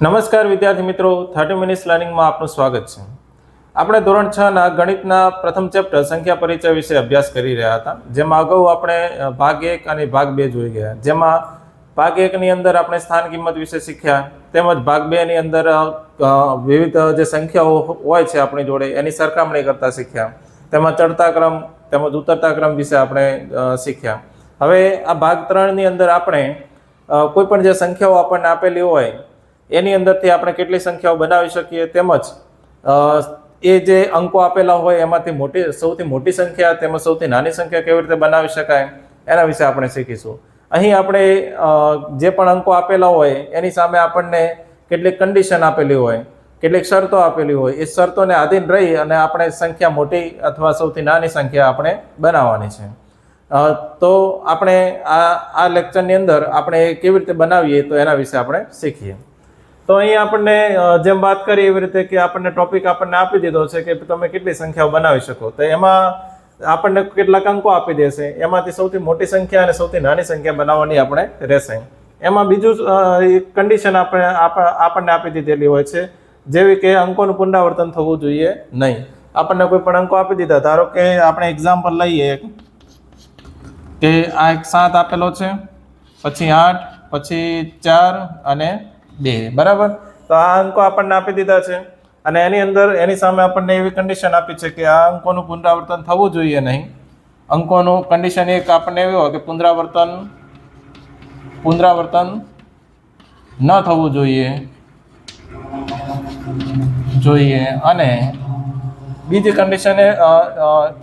નમસ્કાર વિદ્યાર્થી મિત્રો, થર્ટી મિનિટ્સ લર્નિંગમાં આપનું સ્વાગત છે. આપણે ધોરણ છ ના ગણિતના પ્રથમ ચેપ્ટર સંખ્યા પરિચય વિશે અભ્યાસ કરી રહ્યા હતા. જેમાં અગાઉ આપણે ભાગ એક અને ભાગ બે જોઈ ગયા. જેમાં ભાગ એકની અંદર આપણે સ્થાન કિંમત વિશે શીખ્યા. તેમજ ભાગ બેની અંદર વિવિધ જે સંખ્યાઓ હોય છે આપણી જોડે, એની સરખામણી કરતા શીખ્યા. તેમાં ચડતા ક્રમ તેમજ ઉતરતા ક્રમ વિશે આપણે શીખ્યા. હવે આ ભાગ ત્રણની અંદર આપણે કોઈપણ કોઈ પણ જે સંખ્યાઓ આપણને આપેલી હોય એની અંદરથી આપણે કેટલી સંખ્યાઓ બનાવી શકીએ તેમજ એ જે અંકો આપેલા હોય એમાંથી મોટી, સૌથી મોટી સંખ્યા તેમજ સૌથી નાની સંખ્યા કેવી રીતે બનાવી શકાય, એના વિશે આપણે શીખીશું. અહીં આપણે જે પણ અંકો આપેલા હોય એની સામે આપણને કેટલીક કન્ડિશન આપેલી હોય, કેટલીક શરતો આપેલી હોય, એ શરતોને આધીન રહી અને આપણે સંખ્યા મોટી અથવા સૌથી નાની સંખ્યા આપણે બનાવવાની છે. તો આપણે આ આ લેક્ચરની અંદર આપણે કેવી રીતે બનાવીએ તો એના વિશે આપણે શીખીએ. તો અહીં આપણને જેમ વાત કરી એવી રીતે કે આપણને ટોપિક આપણને આપી દીધો છે કે તમે કેટલી સંખ્યાઓ બનાવી શકો. તો એમાં આપણને કેટલાક અંકો આપી દેશે. એમાંથી સૌથી મોટી સંખ્યા અને સૌથી નાની સંખ્યા બનાવવાની આપણે રહેશે. એમાં બીજું કન્ડિશન આપણે, આપ- આપણને આપી દીધેલી હોય છે, જેવી કે અંકોનું પુનરાવર્તન થવું જોઈએ નહીં. આપણને કોઈ પણ અંકો આપી દીધા. ધારો કે આપણે એક્ઝામ્પલ લઈએ કે આ એક સાત આપેલો છે, પછી આઠ, પછી ચાર અને બે બરાબર? તો આ અંકો આપણને આપી દીધા છે. અને એની અંદર, એની સામે આપણને એવી કન્ડિશન આપી છે કે આ અંકોનું પુનરાવર્તન થવું જોઈએ નહીં. અંકોનું કન્ડિશન એક આપણને એવી હોય કે પુનરાવર્તન પુનરાવર્તન ન થવું જોઈએ. જોઈએ. અને બીજી કન્ડિશન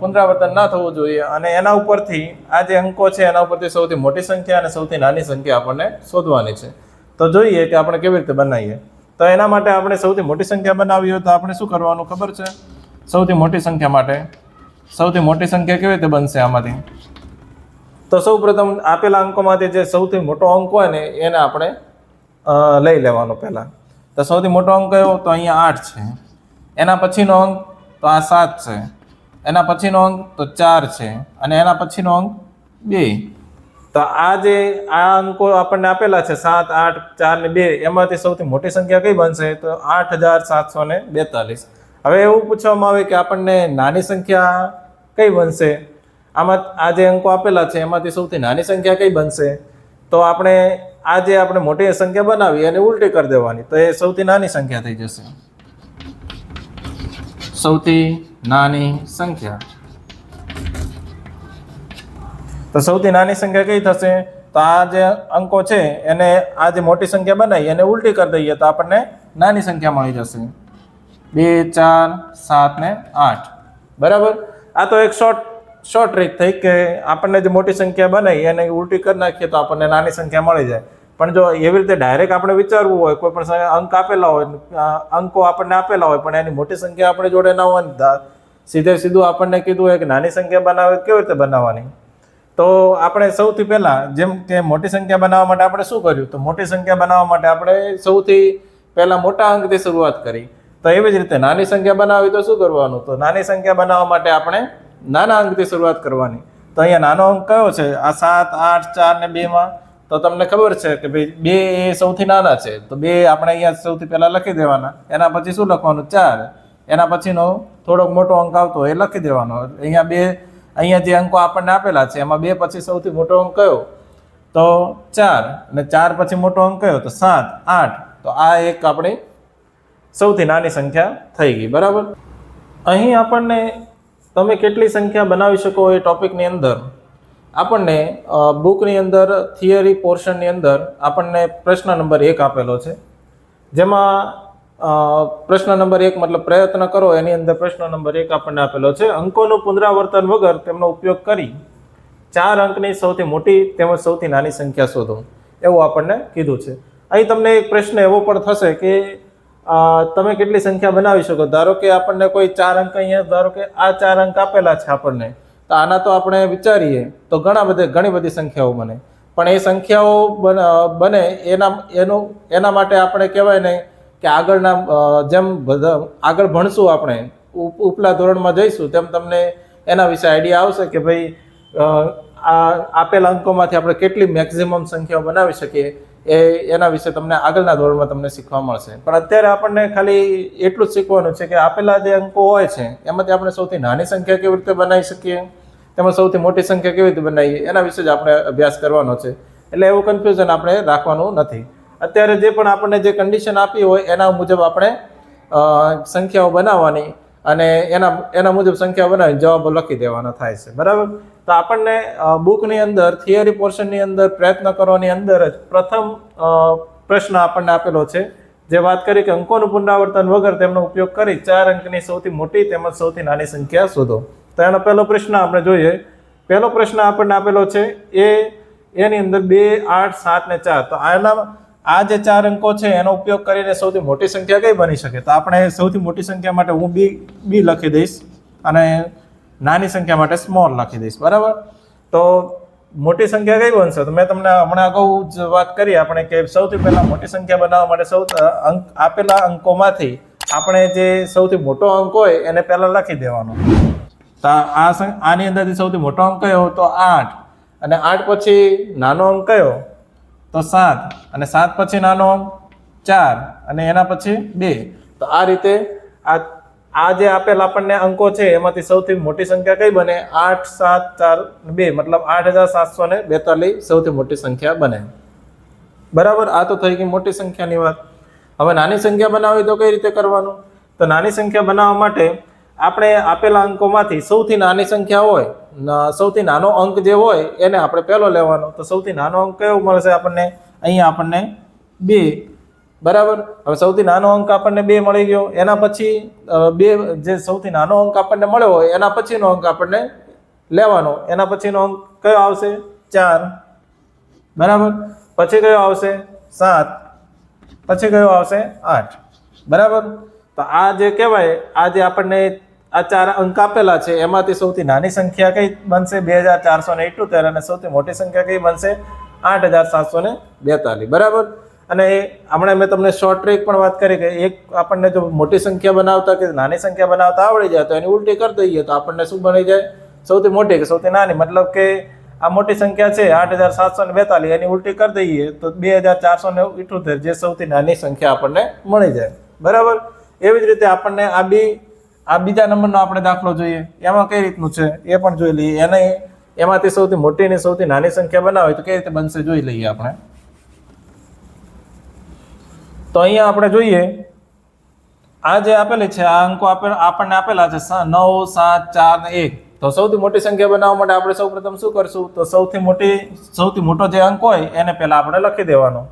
પુનરાવર્તન ના થવું જોઈએ. અને એના ઉપરથી આ જે અંકો છે, એના ઉપરથી સૌથી મોટી સંખ્યા અને સૌથી નાની સંખ્યા આપણને શોધવાની છે. તો જોઈએ કે આપણે કેવી રીતે બનાવીએ. તો એના માટે આપણે સૌથી મોટી સંખ્યા બનાવી હોય તો આપણે શું કરવાનું ખબર છે? સૌથી મોટી સંખ્યા માટે સૌથી મોટી સંખ્યા કેવી રીતે બનશે આમાંથી? તો સૌ પ્રથમ આપેલા અંકોમાંથી જે સૌથી મોટો અંક હોય ને, એને આપણે લઈ લેવાનો પહેલાં. તો સૌથી મોટો અંક કયો? તો અહીંયા આઠ છે. એના પછીનો અંક તો આ સાત છે. એના પછીનો અંક તો ચાર છે. અને એના પછીનો અંક બે. તો આ જે આ અંકો આપણને આપેલા છે, સાત, આઠ, ચાર ને બે, એમાંથી સૌથી મોટી સંખ્યા કઈ બનશે? તો આઠ હજાર સાતસો ને બેતાલીસ. હવે એવું પૂછવામાં આવે કે આપણને નાની સંખ્યા કઈ બનશે? આમાં આ જે અંકો આપેલા છે, એમાંથી સૌથી નાની સંખ્યા કઈ બનશે? તો આપણે આ જે આપણે મોટી સંખ્યા બનાવી અને ઉલટી કરી દેવાની. તો એ સૌથી નાની સંખ્યા થઈ જશે. સૌથી નાની સંખ્યા. તો સૌથી નાની સંખ્યા કઈ થશે? તો આ જે અંકો છે, એને આ જે મોટી સંખ્યા બનાવી, એને ઉલટી કરી દઈએ તો આપણને નાની સંખ્યા મળી જશે. બે, ચાર, સાત ને આઠ. બરાબર? આ તો એક શોર્ટ શોર્ટ ટ્રીક થઈ કે આપણને જે મોટી સંખ્યા બનાવી, એને ઉલટી કરી નાખીએ તો આપણને નાની સંખ્યા મળી જાય. પણ જો એવી રીતે ડાયરેક્ટ આપણે વિચારવું હોય, કોઈ પણ અંક આપેલા હોય અંકો આપણને આપેલા હોય, પણ એની મોટી સંખ્યા આપણે જોડે ના હોય સીધે સીધું આપણને કીધું હોય કે નાની સંખ્યા બનાવે, કેવી રીતે બનાવવાની? તો આપણે સૌથી પહેલાં જેમ કે મોટી સંખ્યા બનાવવા માટે આપણે શું કર્યું? તો મોટી સંખ્યા બનાવવા માટે આપણે સૌથી પહેલાં મોટા અંકથી શરૂઆત કરી. તો એવી જ રીતે નાની સંખ્યા બનાવવી તો શું કરવાનું? તો નાની સંખ્યા બનાવવા માટે આપણે નાના અંકથી શરૂઆત કરવાની. તો અહીંયા નાનો અંક કયો છે? આ સાત, આઠ, ચાર ને બેમાં તો તમને ખબર છે કે ભાઈ બે એ સૌથી નાના છે. તો બે આપણે અહીંયા સૌથી પહેલાં લખી દેવાના. એના પછી શું લખવાનું? ચાર. એના પછીનો થોડોક મોટો અંક આવતો એ લખી દેવાનો. અહીંયા બે અહીંયા જે અંકો આપણને આપેલા છે, એમાં બે પછી સૌથી મોટો અંક કયો? તો ચાર અને ચાર પછી મોટો અંક કયો? તો સાત, આઠ. તો આ એક આપણી સૌથી નાની સંખ્યા થઈ ગઈ, બરાબર? અહીં આપણને તમે કેટલી સંખ્યા બનાવી શકો એ ટોપિકની અંદર? આપણને બુકની અંદર, થિયરી પોર્શનની અંદર આપણને પ્રશ્ન નંબર એક આપેલો છે, જેમાં પ્રશ્ન નંબર એક મતલબ પ્રયત્ન કરો, એની અંદર પ્રશ્ન નંબર એક આપણને આપેલો છે. અંકોનું પુનરાવર્તન વગર તેમનો ઉપયોગ કરી ચાર અંકની સૌથી મોટી તેમજ સૌથી નાની સંખ્યા શોધો. એવું આપણને કીધું છે. અહીં તમને એક પ્રશ્ન એવો પણ થશે કે તમે કેટલી સંખ્યા બનાવી શકો? ધારો કે આપણને કોઈ ચાર અંક અહીંયા, ધારો કે આ ચાર અંક આપેલા છે આપણને, તો આના તો આપણે વિચારીએ, તો ઘણા બધે, ઘણી બધી સંખ્યાઓ બને. પણ એ સંખ્યાઓ બને એના, એનું, એના માટે આપણે કહેવાય ને કે આગળના જેમ બધા આગળ ભણશું આપણે, ઉપ- ઉપલા ધોરણમાં જઈશું, તેમ તમને એના વિશે આઈડિયા આવશે કે ભાઈ આ આપેલ અંકોમાંથી આપણે કેટલી મેક્ઝિમમ સંખ્યાઓ બનાવી શકીએ, એ, એના વિશે તમને આગળના ધોરણમાં તમને શીખવા મળશે. પણ અત્યારે આપણને ખાલી એટલું જ શીખવાનું છે કે આપેલા જે અંકો હોય છે, એમાંથી આપણે સૌથી નાની સંખ્યા કેવી રીતે બનાવી શકીએ, તેમાં સૌથી મોટી સંખ્યા કેવી રીતે બનાવીએ, એના વિશે જ આપણે અભ્યાસ કરવાનો છે. એટલે એવું કન્ફ્યુઝન આપણે રાખવાનું નથી. અત્યારે જે પણ આપણને જે કન્ડિશન આપી હોય, એના મુજબ આપણે સંખ્યાઓ બનાવવાની અને એના એના મુજબ સંખ્યા બનાવીને જવાબો લખી દેવાના થાય છે. બરાબર? તો આપણને બુકની અંદર થિયરી પોર્શનની અંદર, પ્રયત્ન કરવાની અંદર જ પ્રથમ પ્રશ્ન આપણને આપેલો છે. જે વાત કરી કે અંકોનું પુનરાવર્તન વગર તેમનો ઉપયોગ કરી ચાર અંકની સૌથી મોટી તેમજ સૌથી નાની સંખ્યા શોધો. તો એનો પહેલો પ્રશ્ન આપણે જોઈએ. પહેલો પ્રશ્ન આપણને આપેલો છે, એ, એની અંદર બે, આઠ, સાત ને ચાર. તો આના આ જે ચાર અંકો છે, એનો ઉપયોગ કરીને સૌથી મોટી સંખ્યા કઈ બની શકે? તો આપણે સૌથી મોટી સંખ્યા માટે હું બી બી લખી દઈશ અને નાની સંખ્યા માટે સ્મોલ લખી દઈશ, બરાબર? તો મોટી સંખ્યા કઈ બનશે? તો મેં તમને હમણાં અગાઉ જ વાત કરી આપણે કે સૌથી પહેલા મોટી સંખ્યા બનાવવા માટે સૌ અંક, આપેલા અંકોમાંથી આપણે જે સૌથી મોટો અંક હોય, એને પહેલાં લખી દેવાનો. તો આ આની અંદરથી સૌથી મોટો અંક કયો? તો આઠ. અને આઠ પછી નાનો અંક કયો? તો સાત. અને સાત પછી નાનો ચાર. અને એના પછી બે. તો આ રીતે આ આ જે આપેલ આપણને અંકો છે, એમાંથી સૌથી મોટી સંખ્યા કઈ બને? આઠ, સાત, ચાર બે. મતલબ આઠ હજાર સાતસો ને બેતાલીસ સૌથી મોટી સંખ્યા બને. બરાબર? આ તો થઈ ગઈ મોટી સંખ્યાની વાત. હવે નાની સંખ્યા બનાવવી તો કઈ રીતે કરવાનું? તો નાની સંખ્યા બનાવવા માટે આપણે આપેલા અંકોમાંથી સૌથી નાની સંખ્યા હોય સૌથી નાનો અંક જે હોય, એને આપણે પહેલો લેવાનો. તો સૌથી નાનો અંક કયો મળશે આપણને? અહીંયા આપણને બે. બરાબર? હવે સૌથી નાનો અંક આપણને બે મળી ગયો. એના પછી બે, જે સૌથી નાનો અંક આપણને મળ્યો હોય, એના પછીનો અંક આપણને લેવાનો. એના પછીનો અંક કયો આવશે? ચાર. બરાબર? પછી કયો આવશે? સાત. પછી કયો આવશે? આઠ. બરાબર? તો આ જે કહેવાય, આ જે આપણને આ ચાર અંક આપેલા છે. એમાંથી સૌથી નાની સંખ્યા કઈ બનશે? બે હજાર ચારસો ને ઇઠ્યોતેર અને સૌથી મોટી સંખ્યા કઈ બનશે? આઠ હજાર સાતસો ને બેતાલીસ. બરાબર? અને એ હમણાં મેં તમને શોર્ટ ટ્રીક પણ વાત કરી કે એક આપણને જો મોટી સંખ્યા બનાવતા કે નાની સંખ્યા બનાવતા આવડી જાય તો એની ઉલટી કરી દઈએ તો આપણને શું બની જાય? સૌથી મોટી કે સૌથી નાની. મતલબ કે આ મોટી સંખ્યા છે, આઠ હજાર સાતસો ને બેતાલીસ. એની ઉલટી કરી દઈએ તો બે હજાર ચારસો ને ઇઠોતેર જે સૌથી નાની સંખ્યા આપણને મળી જાય. બરાબર? એવી જ રીતે આપણને આ બી આ બીજા નંબરનો આપણે દાખલો જોઈએ. એમાં કઈ રીતનું છે? એ પણ જોઈ લઈએ. એને એમાંથી સૌથી મોટી ને સૌથી નાની સંખ્યા બનાવે તો કઈ રીતે બનશે જોઈ લઈએ આપણે. તો અહીંયા આપણે જોઈએ. આ જે આપેલી છે, આ અંકો આપે આપણને આપેલા છે નવ, સાત, ચાર ને એક. તો સૌથી મોટી સંખ્યા બનાવવા માટે આપણે સૌપ્રથમ શું કરશું? તો સૌથી મોટી, સૌથી મોટો જે અંક હોય, એને પહેલાં આપણે લખી દેવાનો.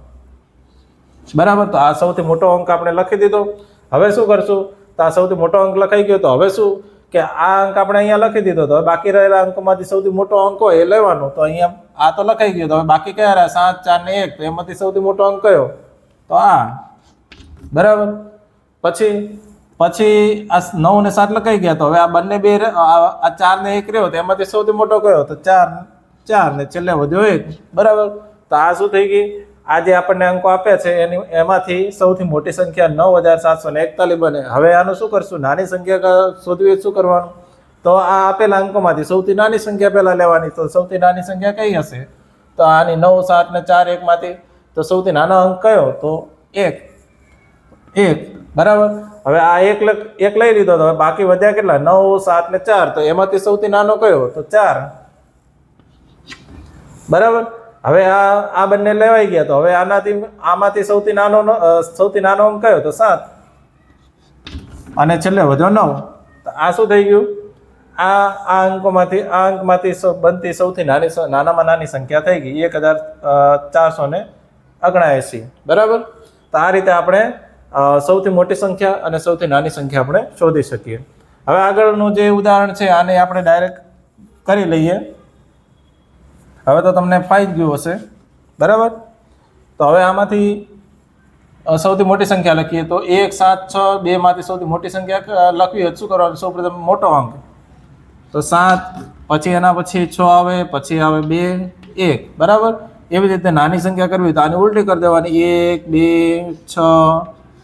બરાબર? તો આ સૌથી મોટો અંક આપણે લખી દીધો. હવે શું કરશું? તો આ સૌથી મોટો અંક લખાઈ ગયો તો હવે શું? કે આ અંક આપણે અહીંયા લખી દીધો તો હવે બાકી રહેલા અંકોમાંથી સૌથી મોટો અંક હોય એ લેવાનો. તો અહીંયા આ તો લખાઈ ગયો. તો હવે બાકી કયા રહ્યા? સાત, ચાર ને એક. તો એમાંથી સૌથી મોટો અંક કયો? તો આ. બરાબર? પછી પછી આ નવ ને સાત લખાઈ ગયા. તો હવે આ બંને બે આ ચાર ને એક રહ્યો. તો એમાંથી સૌથી મોટો કયો? તો ચાર ચાર ને છેલ્લે વધ્યો એક. બરાબર? તો આ શું થઈ ગઈ આ જે આપણને અંકો આપે છે, એની, એમાંથી સૌથી મોટી સંખ્યા નવ હજાર સાતસો ને એકતાલીસ બને. હવે આનું શું કરશું? નાની સંખ્યા શોધવી શું કરવાનું? તો આ આપેલા અંકોમાંથી સૌથી નાની સંખ્યા પહેલાં લેવાની. તો સૌથી નાની સંખ્યા કઈ હશે? તો આની નવ, સાત ને ચાર એકમાંથી. તો સૌથી નાનો અંક કયો? તો એક. એક. બરાબર? હવે આ એક એક લઈ લીધો તો હવે બાકી વધ્યા કેટલા? નવ, સાત ને ચાર. તો એમાંથી સૌથી નાનો કયો? તો ચાર. બરાબર? હવે આ આ બંને લેવાઈ ગયા તો હવે આનાથી, આમાંથી સૌથી નાનો સૌથી નાનો અંક કયો? તો સાત. અને છેલ્લે વધ્યો નવ. તો આ શું થઈ ગયું? આ આ અંકોમાંથી, આ અંકમાંથી બનતી સૌથી નાની નાનામાં નાની સંખ્યા થઈ ગઈ. એક હજાર ચારસો ને ઓગણએંસી બરાબર? તો આ રીતે આપણે સૌથી મોટી સંખ્યા અને સૌથી નાની સંખ્યા આપણે શોધી શકીએ. હવે આગળનું જે ઉદાહરણ છે, આને આપણે ડાયરેક્ટ કરી લઈએ. હવે તો તમને ફાઈ ગયું હશે. બરાબર? તો હવે આમાંથી સૌથી મોટી સંખ્યા લખીએ તો એક, સાત, છ, બે માંથી સૌથી મોટી સંખ્યા લખવી હોય શું કરવાનું? સૌપ્રથમ મોટો અંક. તો સાત, પછી એના પછી છ આવે, પછી આવે બે, એક. બરાબર? એવી રીતે નાની સંખ્યા કરવી તો આની ઉલટી કરી દેવાની. એક, બે, છ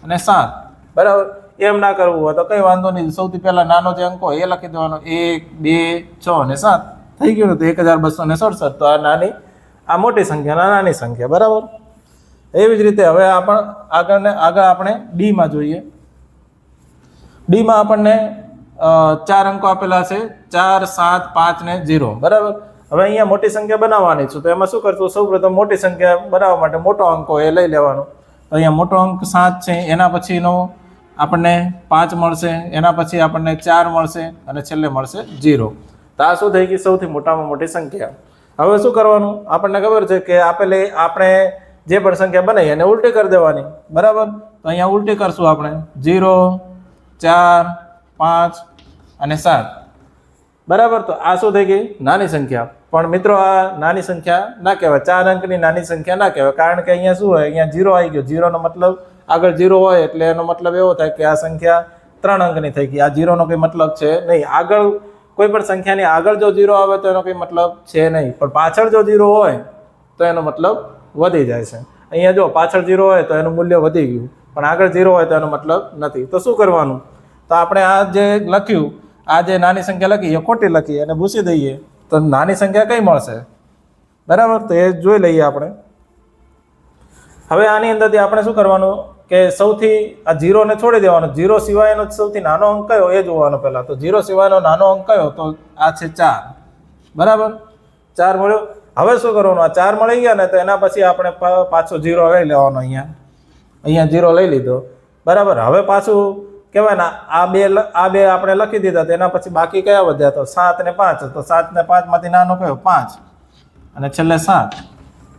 અને સાત. બરાબર? એમ ના કરવું હોય તો કંઈ વાંધો નહીં. સૌથી પહેલાં નાનો જે અંક હોય એ લખી દેવાનો. એક, બે, છ અને સાત. થઈ ગયું ને તો એક હજાર બસો ને સડસઠ, તો આ નાની, આ મોટી સંખ્યા નાની સંખ્યા, બરાબર? એવી જ રીતે હવે આપણ, આગળને, આગળ આપણે ડીમાં જોઈએ. ડીમાં આપણને ચાર અંકો આપેલા છે, ચાર, સાત, પાંચ ને ઝીરો બરાબર? હવે અહીંયા મોટી સંખ્યા બનાવવાની છે, તો એમાં શું કરશું? સૌપ્રથમ મોટી સંખ્યા બનાવવા માટે મોટો અંકો એ લઈ લેવાનો. તો અહીંયા મોટો અંક સાત છે, એના પછીનો આપણને પાંચ મળશે, એના પછી આપણને ચાર મળશે, અને છેલ્લે મળશે ઝીરો તો આ શું થઈ ગઈ? સૌથી મોટામાં મોટી સંખ્યા. હવે શું કરવાનું? આપણને ખબર છે કે આપેલી, આપણે જે પણ સંખ્યા બનાવી એને ઉલટી કરી દેવાની. બરાબર? તો અહીંયા ઉલટી કરશું આપણે. ઝીરો, ચાર, પાંચ અને સાત. બરાબર? તો આ શું થઈ ગઈ? નાની સંખ્યા. પણ મિત્રો, આ નાની સંખ્યા ના કહેવાય. ચાર અંકની નાની સંખ્યા ના કહેવાય. કારણ કે અહીંયા શું હોય? અહીંયા ઝીરો આવી ગયો. ઝીરોનો મતલબ આગળ ઝીરો હોય એટલે એનો મતલબ એવો થાય કે આ સંખ્યા ત્રણ અંકની થઈ ગઈ. આ ઝીરોનો કંઈ મતલબ છે નહીં. આગળ કોઈ પણ સંખ્યાની આગળ જો ઝીરો આવે તો એનો કંઈ મતલબ છે નહીં. પણ પાછળ જો ઝીરો હોય તો એનો મતલબ વધી જાય છે. અહીંયા જો પાછળ ઝીરો હોય તો એનું મૂલ્ય વધી ગયું. પણ આગળ ઝીરો હોય તો એનો મતલબ નથી. તો શું કરવાનું? તો આપણે આ જે લખ્યું, આ જે નાની સંખ્યા લખી, એ ખોટી લખી અને ભૂસી દઈએ, તો નાની સંખ્યા કઈ મળશે? બરાબર? તો એ જોઈ લઈએ આપણે. હવે આની અંદરથી આપણે શું કરવાનું? કે સૌથી આ ઝીરોને છોડી દેવાનો. ઝીરો સિવાયનો સૌથી નાનો અંક કયો? એ જોવાનો પહેલાં. તો ઝીરો સિવાયનો નાનો અંક કયો? તો આ છે ચાર. બરાબર? ચાર મળ્યો. હવે શું કરવાનું? આ ચાર મળી ગયા ને તો એના પછી આપણે પાછો ઝીરો લઈ લેવાનો અહીંયા. અહીંયા ઝીરો લઈ લીધો. બરાબર? હવે પાછું કહેવાય ને, આ બે આ બે આપણે લખી દીધા તો એના પછી બાકી કયા વધ્યા? તો સાત ને પાંચ. તો સાત ને પાંચમાંથી નાનો કયો? પાંચ. અને છેલ્લે સાત.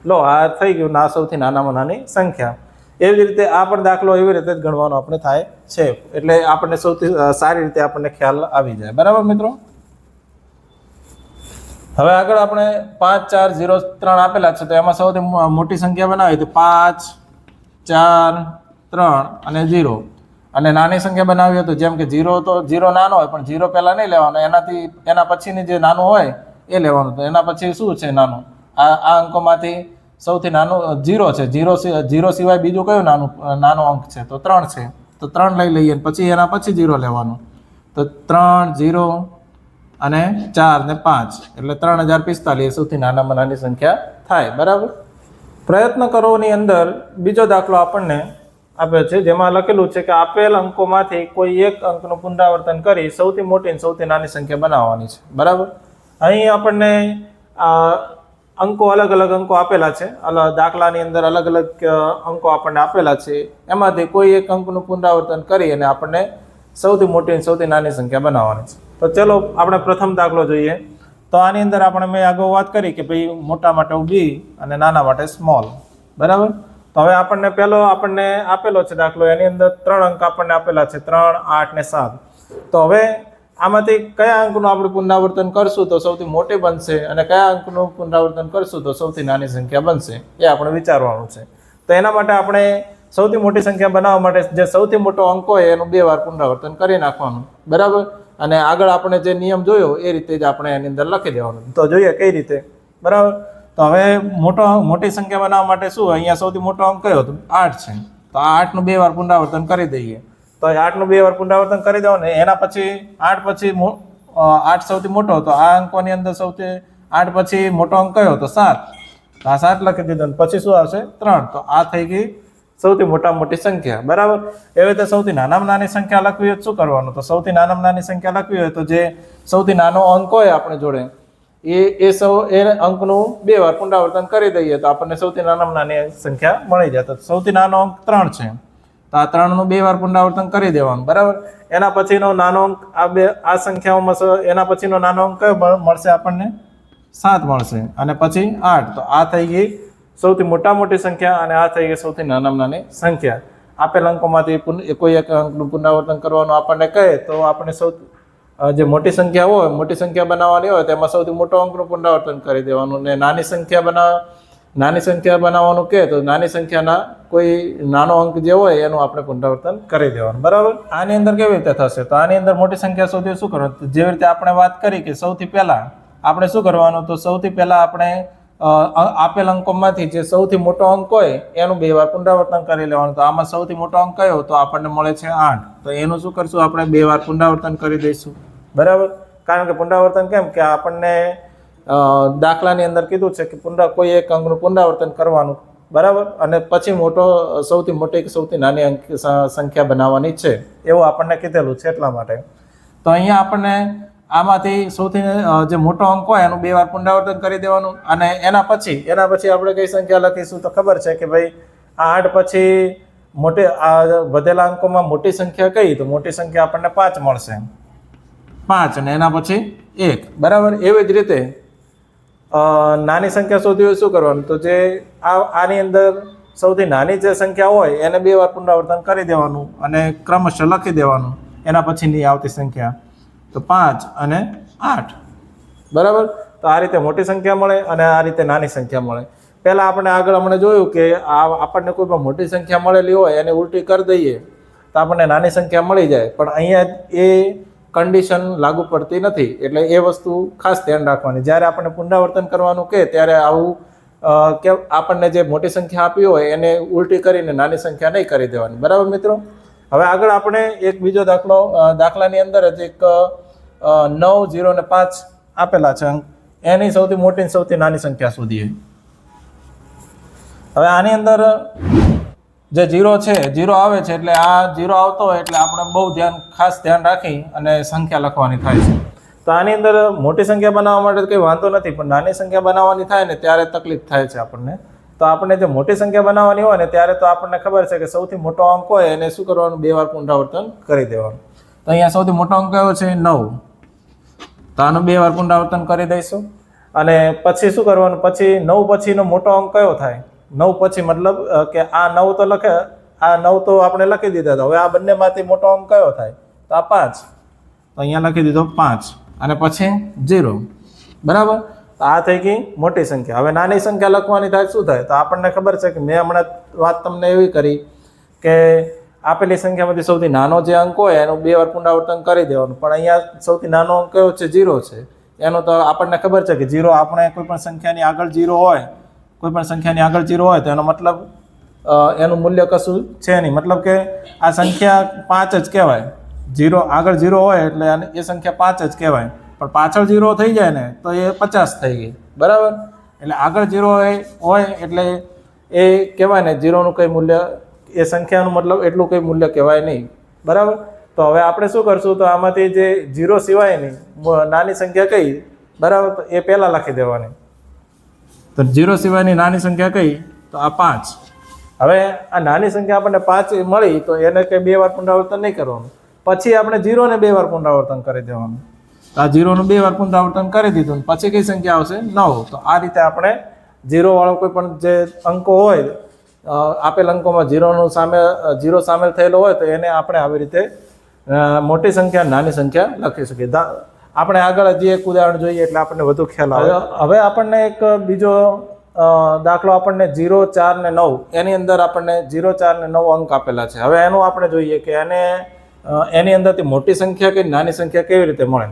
લો, આ થઈ ગયું ના સૌથી નાનામાં નાની સંખ્યા. એવી રીતે આ પણ દાખલો એવી રીતે જ ગણવાનો આપણે થાય છે. એટલે આપણને સૌથી સારી રીતે આપણને ખ્યાલ આવી જાય. બરાબર મિત્રો? હવે આગળ આપણે પાંચ, ચાર, ઝીરો, ત્રણ આપેલા છે, તો એમાં સૌથી મોટી સંખ્યા બનાવી તો પાંચ, ચાર, ત્રણ અને ઝીરો. અને નાની સંખ્યા બનાવી હોય જેમ કે ઝીરો તો, ઝીરો નાનો હોય, પણ ઝીરો પહેલાં નહીં લેવાનો. એનાથી, એના પછીની જે નાનું હોય એ લેવાનું. તો એના પછી શું છે નાનું? આ આ અંકોમાંથી સૌથી નાનું જીરો છે. ઝીરો જીરો સિવાય બીજું કયું નાનું નાનો અંક છે? તો ત્રણ છે. તો ત્રણ લઈ લઈએ પછી એના પછી જીરો લેવાનું. તો ત્રણ, ઝીરો અને ચાર ને પાંચ. એટલે ત્રણ હજાર પિસ્તાલીસ સૌથી નાનામાં નાની સંખ્યા થાય. બરાબર? પ્રયત્ન કરોની અંદર બીજો દાખલો આપણને આપ્યો છે, જેમાં લખેલું છે કે આપેલ અંકોમાંથી કોઈ એક અંકનું પુનરાવર્તન કરી સૌથી મોટી સૌથી નાની સંખ્યા બનાવવાની છે. બરાબર? અહીં આપણને અંકો અલગ અલગ અંકો આપેલા છે. દાખલાની અંદર અલગ અલગ અંકો આપણને આપેલા છે. એમાંથી કોઈ એક અંકનું પુનરાવર્તન કરી અને આપણને સૌથી મોટી અને સૌથી નાની સંખ્યા બનાવવાની છે. તો ચલો આપણે પ્રથમ દાખલો જોઈએ. તો આની અંદર આપણે મેં આગળ વાત કરી કે ભાઈ મોટા માટે બી અને નાના માટે સ્મોલ. બરાબર? તો હવે આપણને પહેલો આપણને આપેલો છે દાખલો. એની અંદર ત્રણ અંક આપણને આપેલા છે. ત્રણ, આઠ ને સાત. તો હવે આમાંથી કયા અંકનું આપણે પુનરાવર્તન કરશું તો સૌથી મોટી બનશે અને કયા અંકનું પુનરાવર્તન કરશું તો સૌથી નાની સંખ્યા બનશે? એ આપણે વિચારવાનું છે. તો એના માટે આપણે સૌથી મોટી સંખ્યા બનાવવા માટે જે સૌથી મોટો અંક હોય એનું બે વાર પુનરાવર્તન કરી નાખવાનું. બરાબર? અને આગળ આપણે જે નિયમ જોયો એ રીતે જ આપણે એની અંદર લખી દેવાનું. તો જોઈએ કઈ રીતે? બરાબર? તો હવે મોટો મોટી સંખ્યા બનાવવા માટે શું? અહીંયા સૌથી મોટો અંક કયો હતો? આઠ છે. તો આ આઠનું બે વાર પુનરાવર્તન કરી દઈએ. તો આઠનું બે વાર પુનરાવર્તન કરી દો ને એના પછી આઠ પછી આઠ સૌથી મોટો હતો. આ અંકોની અંદર સૌથી આઠ પછી મોટો અંક કયો તો સાત. આ સાત લખી દીધો ને પછી શું આવશે? ત્રણ. તો આ થઈ ગઈ સૌથી મોટા મોટી સંખ્યા. બરાબર? એવી રીતે સૌથી નાનામાં નાની સંખ્યા લખવી હોય શું કરવાનું? તો સૌથી નાનામાં નાની સંખ્યા લખવી હોય તો જે સૌથી નાનો અંક હોય આપણે જોડે, એ એ સૌ એ અંકનું બે વાર પુનરાવર્તન કરી દઈએ તો આપણને સૌથી નાનામાં નાની સંખ્યા મળી જાય. તો સૌથી નાનો અંક ત્રણ છે. તો આ ત્રણનું બે વાર પુનરાવર્તન કરી દેવાનું, બરાબર? એના પછીનો નાનો અંક, આ બે, આ સંખ્યાઓમાં એના પછીનો નાનો અંક કયો મળશે આપણને? સાત મળશે, અને પછી આઠ. તો આ થઈ ગઈ સૌથી મોટા મોટી સંખ્યા અને આ થઈ ગઈ સૌથી નાનામાં નાની સંખ્યા. આપેલ અંકોમાંથી કોઈ એક અંકનું પુનરાવર્તન કરવાનું આપણને કહે, તો આપણે સૌથી જે મોટી સંખ્યા હોય, મોટી સંખ્યા બનાવવાની હોય, તેમાં સૌથી મોટો અંકનું પુનરાવર્તન કરી દેવાનું, ને નાની સંખ્યા બનાવ નાની સંખ્યા બનાવવાનું કહે તો નાની સંખ્યાના કોઈ નાનો અંક જે હોય એનું આપણે પુનરાવર્તન કરી દેવાનું. બરાબર? આની અંદર કેવી રીતે થશે? તો આની અંદર મોટી સંખ્યા સુધી શું કરવાનું? જેવી રીતે આપણે વાત કરી કે સૌથી પહેલા આપણે શું કરવાનું? તો સૌથી પહેલા આપણે આપેલ અંકોમાંથી જે સૌથી મોટો અંક હોય એનું બે વાર પુનરાવર્તન કરી લેવાનું. તો આમાં સૌથી મોટો અંક કયો? તો આપણને મળે છે આઠ. તો એનું શું કરશું? આપણે બે વાર પુનરાવર્તન કરી દઈશું. બરાબર? કારણ કે પુનરાવર્તન કેમ? કે આપણને દાખલાની અંદર કીધું છે કે પુનરા કોઈ એક અંકનું પુનરાવર્તન કરવાનું, બરાબર? અને પછી મોટો, સૌથી મોટી કે સૌથી નાની અંક સંખ્યા બનાવવાની છે. એવું આપણને કીધેલું છે એટલા માટે. તો અહીંયા આપણને આમાંથી સૌથી જે મોટો અંક હોય એનું બે વાર પુનરાવર્તન કરી દેવાનું અને એના પછી એના પછી આપણે કઈ સંખ્યા લખીશું તો ખબર છે કે ભાઈ, આ આઠ પછી મોટે, આ વધેલા અંકોમાં મોટી સંખ્યા કઈ? તો મોટી સંખ્યા આપણને પાંચ મળશે. પાંચ અને એના પછી એક. બરાબર? એવી જ રીતે નાની સંખ્યા શોધવી હોય શું કરવાનું? તો જે આ, આની અંદર સૌથી નાની જે સંખ્યા હોય, એને બે વાર પુનરાવર્તન કરી દેવાનું અને ક્રમશઃ લખી દેવાનું. એના પછીની આવતી સંખ્યા. તો પાંચ અને આઠ. બરાબર? તો આ રીતે મોટી સંખ્યા મળે અને આ રીતે નાની સંખ્યા મળે. પહેલાં આપણે આગળ હમણાં જોયું કે આ આપણને કોઈ પણ મોટી સંખ્યા મળેલી હોય, એને ઉલટી કરી દઈએ તો આપણને નાની સંખ્યા મળી જાય. પણ અહીંયા એ કન્ડિશન લાગુ પડતી નથી. એટલે એ વસ્તુ ખાસ ધ્યાન રાખવાની. જ્યારે આપણને પુનરાવર્તન કરવાનું કે ત્યારે આવું કે આપણને જે મોટી સંખ્યા આપી હોય, એને ઉલટી કરીને નાની સંખ્યા નહીં કરી દેવાની. બરાબર મિત્રો? હવે આગળ આપણે એક બીજો દાખલો દાખલાની અંદર જ એક નવ, જીરો ને પાંચ આપેલા છે. એની સૌથી મોટી સૌથી નાની સંખ્યા શોધીએ હવે આની અંદર જે જીરો છે, જીરો આવે છે એટલે આ જીરો આવતો હોય એટલે આપણે બહુ ધ્યાન, ખાસ ધ્યાન રાખી અને સંખ્યા લખવાની થાય છે. તો આની અંદર મોટી સંખ્યા બનાવવા માટે કંઈ વાંધો નથી, પણ નાની સંખ્યા બનાવવાની થાય ને ત્યારે તકલીફ થાય છે આપણને. તો આપણે જે મોટી સંખ્યા બનાવવાની હોય ને ત્યારે તો આપણને ખબર છે કે સૌથી મોટો અંક હોય એને શું કરવાનું? બે વાર પુનરાવર્તન કરી દેવાનું. તો અહીંયા સૌથી મોટો અંક કયો છે? નવ. તો આનું બે વાર પુનરાવર્તન કરી દઈશું. અને પછી શું કરવાનું? પછી નવ પછીનો મોટો અંક કયો થાય? નવ પછી મતલબ કે આ નવ તો લખે, આ નવ તો આપણે લખી દીધા હતા. હવે આ બંનેમાંથી મોટો અંક કયો થાય? તો આ પાંચ. તો અહીંયા લખી દીધો પાંચ. અને પછી જીરો. બરાબર? તો આ થઈ ગઈ મોટી સંખ્યા. હવે નાની સંખ્યા લખવાની થાય, શું થાય? તો આપણને ખબર છે કે મેં હમણાં વાત તમને એવી કરી કે આપેલી સંખ્યામાંથી સૌથી નાનો જે અંક હોય, એનું બે વાર પુનરાવર્તન કરી દેવાનું. પણ અહીંયા સૌથી નાનો અંક કયો છે? જીરો છે. એનું તો આપણને ખબર છે કે જીરો આપણે કોઈ પણ સંખ્યાની આગળ જીરો હોય કોઈ પણ સંખ્યાની આગળ જીરો હોય તો એનો મતલબ એનું મૂલ્ય કશું છે નહીં. મતલબ કે આ સંખ્યા પાંચ જ કહેવાય. જીરો, આગળ જીરો હોય એટલે એ સંખ્યા પાંચ જ કહેવાય. પણ પાછળ જીરો થઈ જાય ને, તો એ પચાસ થઈ ગઈ. બરાબર? એટલે આગળ જીરો હોય એટલે એ કહેવાય ને, જીરોનું કંઈ મૂલ્ય, એ સંખ્યાનું મતલબ એટલું કંઈ મૂલ્ય કહેવાય નહીં. બરાબર? તો હવે આપણે શું કરશું? તો આમાંથી જે જીરો સિવાયની નાની સંખ્યા કઈ? બરાબર? તો એ પહેલાં લખી દેવાની. તો જીરો સિવાયની નાની સંખ્યા કઈ? તો આ પાંચ. હવે આ નાની સંખ્યા આપણને પાંચ મળી, તો એને કંઈ બે વાર પુનરાવર્તન નહીં કરવાનું. પછી આપણે જીરોને બે વાર પુનરાવર્તન કરી દેવાનું. તો આ જીરોનું બે વાર પુનરાવર્તન કરી દીધું પછી કઈ સંખ્યા આવશે? નવ. તો આ રીતે આપણે જીરોવાળો કોઈ પણ જે અંકો હોય આપેલ અંકોમાં જીરોનું સામે, જીરો સામેલ થયેલો હોય, તો એને આપણે આવી રીતે મોટી સંખ્યા, નાની સંખ્યા લખી શકીએ. આપણે આગળ હજી એક ઉદાહરણ જોઈએ એટલે આપણને વધુ ખ્યાલ આવે. હવે આપણને એક બીજો દાખલો આપણને જીરો, ચાર ને નવ, એની અંદર આપણને જીરો, ચાર ને નવ અંક આપેલા છે. હવે એનું આપણે જોઈએ કે એને એની અંદરથી મોટી સંખ્યા કે નાની સંખ્યા કેવી રીતે મળે?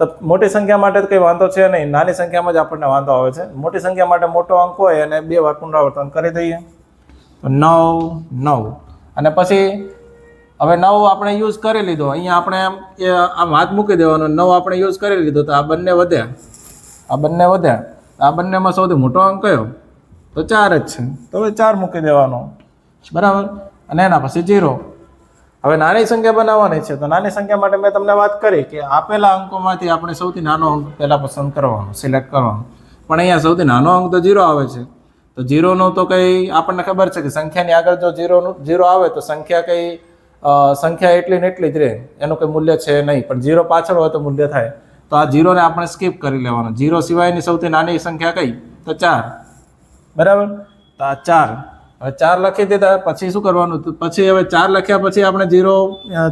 તો મોટી સંખ્યા માટે તો કંઈ વાંધો છે નહીં. નાની સંખ્યામાં જ આપણને વાંધો આવે છે. મોટી સંખ્યા માટે મોટો અંક હોય અને બે વાર પુનરાવર્તન કરી દઈએ. નવ નવ. અને પછી હવે નવ આપણે યુઝ કરી લીધો. અહીંયા આપણે આમ, એ આમ હાથ મૂકી દેવાનો. નવ આપણે યુઝ કરી લીધો તો આ બંને વધે. આ બંને વધ્યા આ બંનેમાં સૌથી મોટો અંક કયો? તો ચાર જ છે. તો હવે ચાર મૂકી દેવાનો. બરાબર? અને એના પછી જીરો હવે નાની સંખ્યા બનાવવાની છે. તો નાની સંખ્યા માટે મેં તમને વાત કરી કે આપેલા અંકોમાંથી આપણે સૌથી નાનો અંક પહેલાં પસંદ કરવાનો સિલેક્ટ કરવાનો. પણ અહીંયા સૌથી નાનો અંક તો જીરો આવે છે. તો જીરોનો તો કંઈ આપણને ખબર છે કે સંખ્યાની આગળ જો જીરોનું જીરો આવે તો સંખ્યા કંઈ સંખ્યા એટલી ને એટલી જ રહે. એનું કંઈ મૂલ્ય છે નહીં, પણ જીરો પાછળ હોય તો મૂલ્ય થાય. તો આ જીરોને આપણે સ્કીપ કરી લેવાનો. જીરો સિવાયની સૌથી નાની સંખ્યા કઈ? તો ચાર. બરાબર? તો આ ચાર. હવે ચાર લખી દીધા, પછી શું કરવાનું? પછી હવે ચાર લખ્યા પછી આપણે જીરો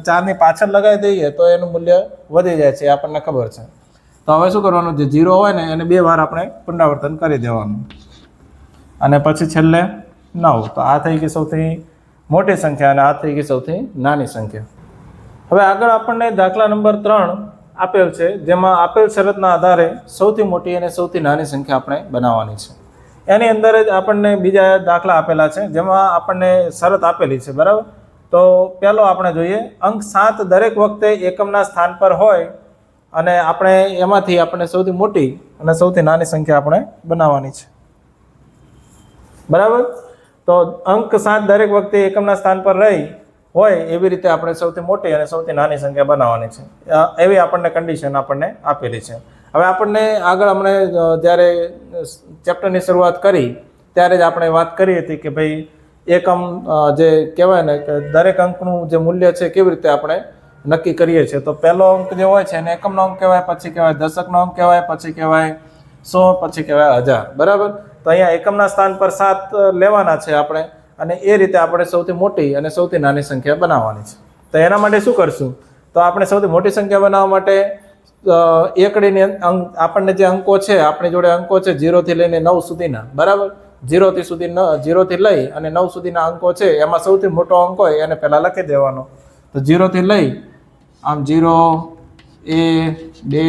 ચારની પાછળ લગાવી દઈએ તો એનું મૂલ્ય વધી જાય છે આપણને ખબર છે. તો હવે શું કરવાનું? જે જીરો હોય ને, એને બે વાર આપણે પુનરાવર્તન કરી દેવાનું. અને પછી છેલ્લે નવ. તો આ થઈ ગઈ સૌથી મોટી સંખ્યા અને આ થઈ ગઈ સૌથી નાની સંખ્યા. હવે આગળ આપણને દાખલા નંબર ત્રણ આપેલ છે, જેમાં આપેલ શરતના આધારે સૌથી મોટી અને સૌથી નાની સંખ્યા આપણે બનાવવાની છે. એની અંદર જ આપણને બીજા દાખલા આપેલા છે, જેમાં આપણને શરત આપેલી છે, બરાબર? તો પહેલો આપણે જોઈએ, અંક સાત દરેક વખતે એકમના સ્થાન પર હોય અને આપણે એમાંથી આપણે સૌથી મોટી અને સૌથી નાની સંખ્યા આપણે બનાવવાની છે. બરાબર? તો અંક સાત દરેક વખતે એકમના સ્થાન પર રહી હોય એવી રીતે આપણે સૌથી મોટી અને સૌથી નાની સંખ્યા બનાવવાની છે. એવી આપણને કન્ડિશન આપણને આપેલી છે. હવે આપણને આગળ અમને જ્યારે ચેપ્ટરની શરૂઆત કરી, ત્યારે જ આપણે વાત કરી હતી કે ભાઈ એકમ જે કહેવાય ને કે દરેક અંકનું જે મૂલ્ય છે કેવી રીતે આપણે નક્કી કરીએ છીએ. તો પહેલો અંક જે હોય છે એને એકમનો અંક કહેવાય, પછી કહેવાય દશકનો અંક કહેવાય, પછી કહેવાય સો, પછી કહેવાય હજાર. બરાબર? તો અહીંયા એકમના સ્થાન પર સાત લેવાના છે આપણે. અને એ રીતે આપણે સૌથી મોટી અને સૌથી નાની સંખ્યા બનાવવાની છે. તો એના માટે શું કરશું? તો આપણે સૌથી મોટી સંખ્યા બનાવવા માટે એકડીની અંક, આપણને જે અંકો છે, આપણી જોડે અંકો છે, જીરોથી લઈને નવ સુધીના. બરાબર? જીરોથી સુધી ન, જીરોથી લઈ અને નવ સુધીના અંકો છે, એમાં સૌથી મોટો અંક હોય એને પહેલાં લખી દેવાનો. તો જીરોથી લઈ, આમ જીરો, એક, બે,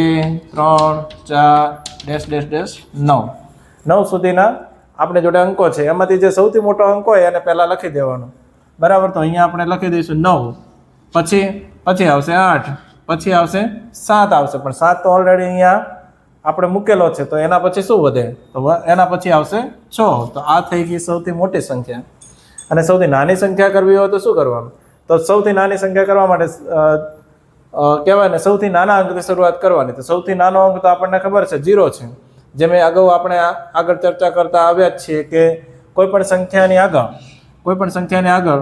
ત્રણ, ચાર, ડેશ ડેશ ડેશ, નવ. નવ સુધીના આપણે જોડે અંકો છે. એમાંથી જે સૌથી મોટો અંક હોય એને પહેલાં લખી દેવાનો. બરાબર? તો અહીંયા આપણે લખી દઈશું નવ. પછી પછી આવશે આઠ. પછી આવશે સાત આવશે. પણ સાત તો ઓલરેડી અહીંયા આપણે મૂકેલો છે. તો એના પછી શું વધે? તો એના પછી આવશે છ. તો આ થઈ ગઈ સૌથી મોટી સંખ્યા. અને સૌથી નાની સંખ્યા કરવી હોય તો શું કરવાનું? તો સૌથી નાની સંખ્યા કરવા માટે કહેવાય ને, સૌથી નાના અંકથી શરૂઆત કરવાની. તો સૌથી નાનો અંક તો આપણને ખબર છે જીરો છે. જે મેં અગાઉ આપણે આગળ ચર્ચા કરતા આવ્યા જ છીએ કે કોઈ પણ સંખ્યાની આગળ, કોઈ પણ સંખ્યાની આગળ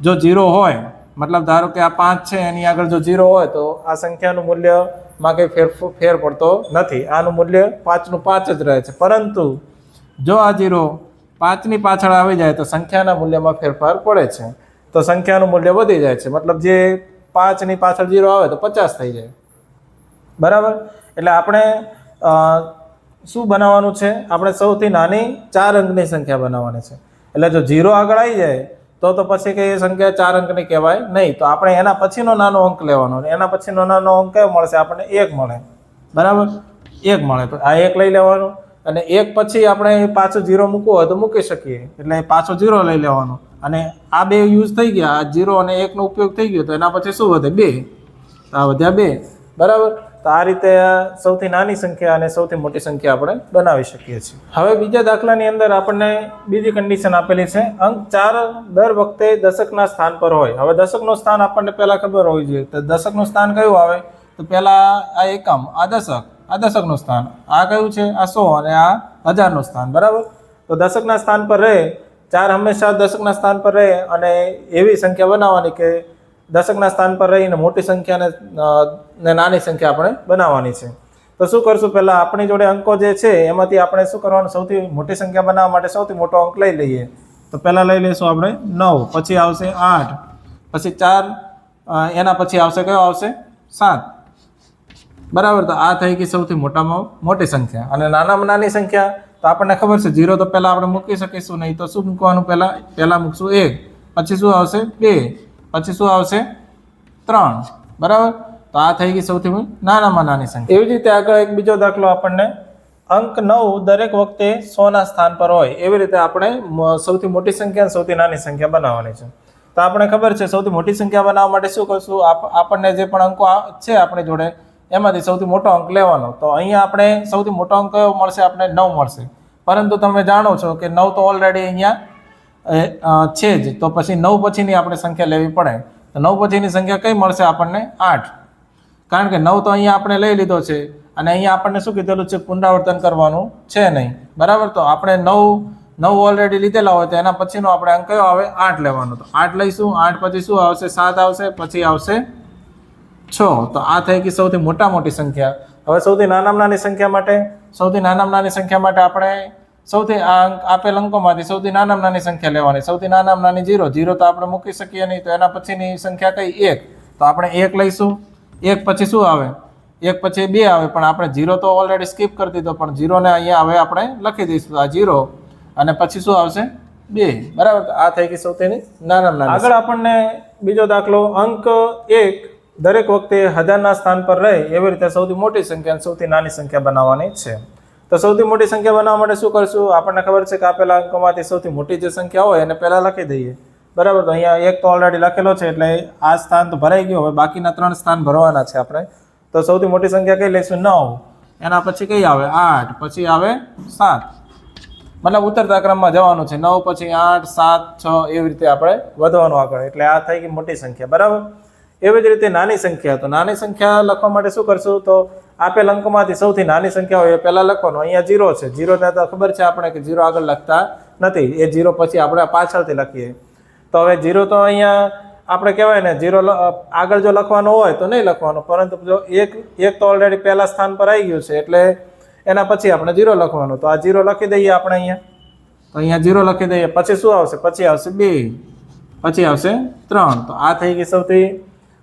જો જીરો હોય, મતલબ ધારો કે આ પાંચ છે, એની આગળ જો જીરો હોય તો આ સંખ્યાનું મૂલ્યમાં કંઈ ફેર ફેર પડતો નથી. આનું મૂલ્ય પાંચનું પાંચ જ રહે છે. પરંતુ જો આ જીરો પાંચની પાછળ આવી જાય તો સંખ્યાના મૂલ્યમાં ફેરફાર પડે છે. તો સંખ્યાનું મૂલ્ય વધી જાય છે. મતલબ જે પાંચની પાછળ જીરો આવે તો પચાસ થઈ જાય. બરાબર? એટલે આપણે શું બનાવવાનું છે? આપણે સૌથી નાની ચાર અંકની સંખ્યા બનાવવાની છે. એટલે જો જીરો આગળ આવી જાય, તો તો પછી કે એ સંખ્યા ચાર અંકની કહેવાય નહીં. તો આપણે એના પછીનો નાનો અંક લેવાનો. એના પછીનો નાનો અંક કયો મળશે? આપણને એક મળે. બરાબર? એક મળે. તો આ એક લઈ લેવાનો. અને એક પછી આપણે પાછું જીરો મૂકવો હોય તો મૂકી શકીએ. એટલે પાછો જીરો લઈ લેવાનો. અને આ બે યુઝ થઈ ગયા. આ જીરો અને એકનો ઉપયોગ થઈ ગયો. તો એના પછી શું વધે? બે. આ વધ્યા બે. બરાબર? તો આ રીતે સૌથી નાની સંખ્યા અને સૌથી મોટી સંખ્યા આપણે બનાવી શકીએ છીએ. હવે બીજા દાખલાની અંદર આપણને બીજી કન્ડિશન આપેલી છે. અંક ચાર દર વખતે દશકના સ્થાન પર હોય. હવે દશકનું સ્થાન આપણને પહેલાં ખબર હોવી જોઈએ. તો દશકનું સ્થાન કયું આવે? તો પહેલાં આ એકમ, આ દશક, આ દશકનું સ્થાન. આ કયું છે? આ સો અને આ હજારનું સ્થાન. બરાબર? તો દશકના સ્થાન પર રહે. ચાર હંમેશા દશકના સ્થાન પર રહે અને એવી સંખ્યા બનાવવાની કે દશકના સ્થાન પર રહીને મોટી સંખ્યાને ને નાની સંખ્યા આપણે બનાવવાની છે. તો શું કરશું? પહેલાં આપણી જોડે અંકો જે છે, એમાંથી આપણે શું કરવાનું? સૌથી મોટી સંખ્યા બનાવવા માટે સૌથી મોટો અંક લઈ લઈએ. તો પહેલાં લઈ લઈશું આપણે નવ, પછી આવશે આઠ, પછી ચાર એના પછી આવશે કયો? આવશે સાત. બરાબર? તો આ થઈ ગઈ સૌથી મોટામાં મોટી સંખ્યા. અને નાનામાં નાની સંખ્યા, તો આપણને ખબર છે જીરો તો પહેલાં આપણે મૂકી શકીશું નહીં. તો શું મૂકવાનું? પહેલાં પહેલાં મૂકશું એક, પછી શું આવશે? બે. પછી શું આવશે? ત્રણ. બરાબર? તો આ થઈ ગઈ સૌથી નાનામાં નાની સંખ્યા. એવી રીતે આગળ એક બીજો દાખલો આપણને અંક નવ દરેક વખતે સોના સ્થાન પર હોય. એવી રીતે આપણે સૌથી મોટી સંખ્યા સૌથી નાની સંખ્યા બનાવવાની છે. તો આપણે ખબર છે સૌથી મોટી સંખ્યા બનાવવા માટે શું કરશું? આપ- આપણને જે પણ અંકો છે આપણી જોડે, એમાંથી સૌથી મોટો અંક લેવાનો. તો અહીંયા આપણે સૌથી મોટો અંક કયો મળશે? આપણે નવ મળશે. પરંતુ તમે જાણો છો કે નવ તો ઓલરેડી અહીંયા છે જ. તો પછી નવ પછીની આપણે સંખ્યા લેવી પડે. તો નવ પછીની સંખ્યા કઈ મળશે આપણને? આઠ. કારણ કે નવ તો અહીંયા આપણે લઈ લીધો છે. અને અહીંયા આપણને શું કીધેલું છે? પુનરાવર્તન કરવાનું છે નહીં. બરાબર? તો આપણે નવ નવ ઓલરેડી લીધેલા હોય તો એના પછીનો આપણે અંક કયો આવે? આઠ લેવાનો. તો આઠ લઈશું. આઠ પછી શું આવશે? સાત આવશે. પછી આવશે છ. તો આ થઈ ગઈ સૌથી મોટા મોટી સંખ્યા. હવે સૌથી નાનામાં નાની સંખ્યા માટે? સૌથી નાનામાં નાની સંખ્યા માટે આપણે સૌથી આપેલ અંકોમાંથી સૌથી નાનામાં નાની સંખ્યા લેવાની. સૌથી નાનામાં નાની જીરો જીરો તો આપણે મૂકી શકીએ નહીં, તો એના પછીની સંખ્યા કઈ? એક. તો આપણે એક લઈશું. એક પછી શું આવે? એક પછી બે આવે, પણ આપણે જીરો તો ઓલરેડી સ્કીપ કરી દીધો, પણ જીરોને અહીંયા હવે આપણે લખી દઈશું. આ જીરો અને પછી શું આવશે? બે. બરાબર? આ થઈ ગઈ સૌથી નાનામાં નાની આગળ આપણને બીજો દાખલો, અંક એક. દરેક વખતે હજારના સ્થાન પર રહે, એવી રીતે સૌથી મોટી સંખ્યા અને સૌથી નાની સંખ્યા બનાવવાની છે. તો સૌથી મોટી સંખ્યા બનાવવા માટે શું કરશું? આપણને ખબર છે કે આપેલા અંકોમાંથી સૌથી મોટી જે સંખ્યા હોય એને પહેલાં લખી દઈએ. બરાબર? તો અહીંયા એક તો ઓલરેડી લખેલો છે એટલે આ સ્થાન તો ભરાઈ ગયું. હવે બાકીના ત્રણ સ્થાન ભરવાના છે આપણે. તો સૌથી મોટી સંખ્યા કઈ લઈશું? નવ. એના પછી કઈ આવે? આઠ. પછી આવે સાત. મતલબ ઉતરતા ક્રમમાં જવાનું છે. નવ પછી આઠ, સાત, છ એવી રીતે આપણે વધવાનું આગળ. એટલે આ થઈ ગઈ મોટી સંખ્યા. બરાબર? એવી જ રીતે નાની સંખ્યા. તો નાની સંખ્યા લખવા માટે શું કરશું? તો આપેલ અંકમાંથી સૌથી નાની સંખ્યા હોય એ પહેલાં લખવાનું. અહીંયા જીરો છે. જીરોને તો ખબર છે આપણે કે જીરો આગળ લખતા નથી. એ જીરો પછી આપણે પાછળથી લખીએ. તો હવે જીરો તો અહીંયા આપણે કહેવાય ને જીરો આગળ જો લખવાનો હોય તો નહીં લખવાનો. પરંતુ જો એક એક તો ઓલરેડી પહેલા સ્થાન પર આવી ગયું છે એટલે એના પછી આપણે જીરો લખવાનું. તો આ જીરો લખી દઈએ આપણે અહીંયા. તો અહીંયા જીરો લખી દઈએ. પછી શું આવશે? પછી આવશે બે પછી આવશે ત્રણ. તો આ થઈ ગઈ સૌથી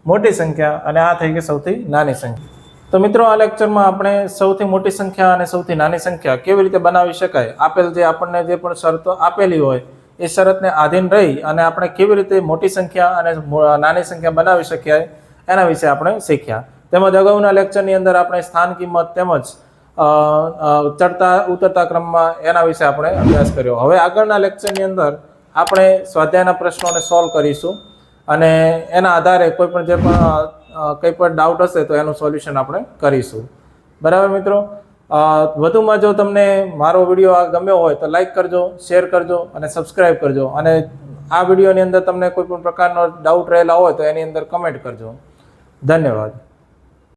મોટી સંખ્યા અને આ થઈ ગઈ સૌથી નાની સંખ્યા. તો મિત્રો, આ લેક્ચરમાં આપણે સૌથી મોટી સંખ્યા અને સૌથી નાની સંખ્યા કેવી રીતે બનાવી શકાય? આપેલ જે આપણને જે પણ શરતો આપેલી હોય, એ શરતને આધીન રહી અને આપણે કેવી રીતે મોટી સંખ્યા અને નાની સંખ્યા બનાવી શકીએ એના વિશે આપણે શીખ્યા. તેમજ અગાઉના લેક્ચરની અંદર આપણે સ્થાન, કિંમત તેમજ ચડતા, ઉતરતા ક્રમમાં એના વિશે આપણે અભ્યાસ કર્યો. હવે આગળના લેક્ચરની અંદર આપણે સ્વાધ્યાયના પ્રશ્નોને સોલ્વ કરીશું અને એના આધારે કોઈ પણ જે પણ કંઈ પણ ડાઉટ હશે તો એનું સોલ્યુશન આપણે કરીશું. બરાબર મિત્રો? વધુમાં જો તમને મારો વીડિયો આ ગમ્યો હોય તો લાઇક કરજો શેર કરજો અને સબસ્ક્રાઈબ કરજો. અને આ વિડીયોની અંદર તમને કોઈ પણ પ્રકારનો ડાઉટ રહેલા હોય તો એની અંદર કમેન્ટ કરજો. ધન્યવાદ.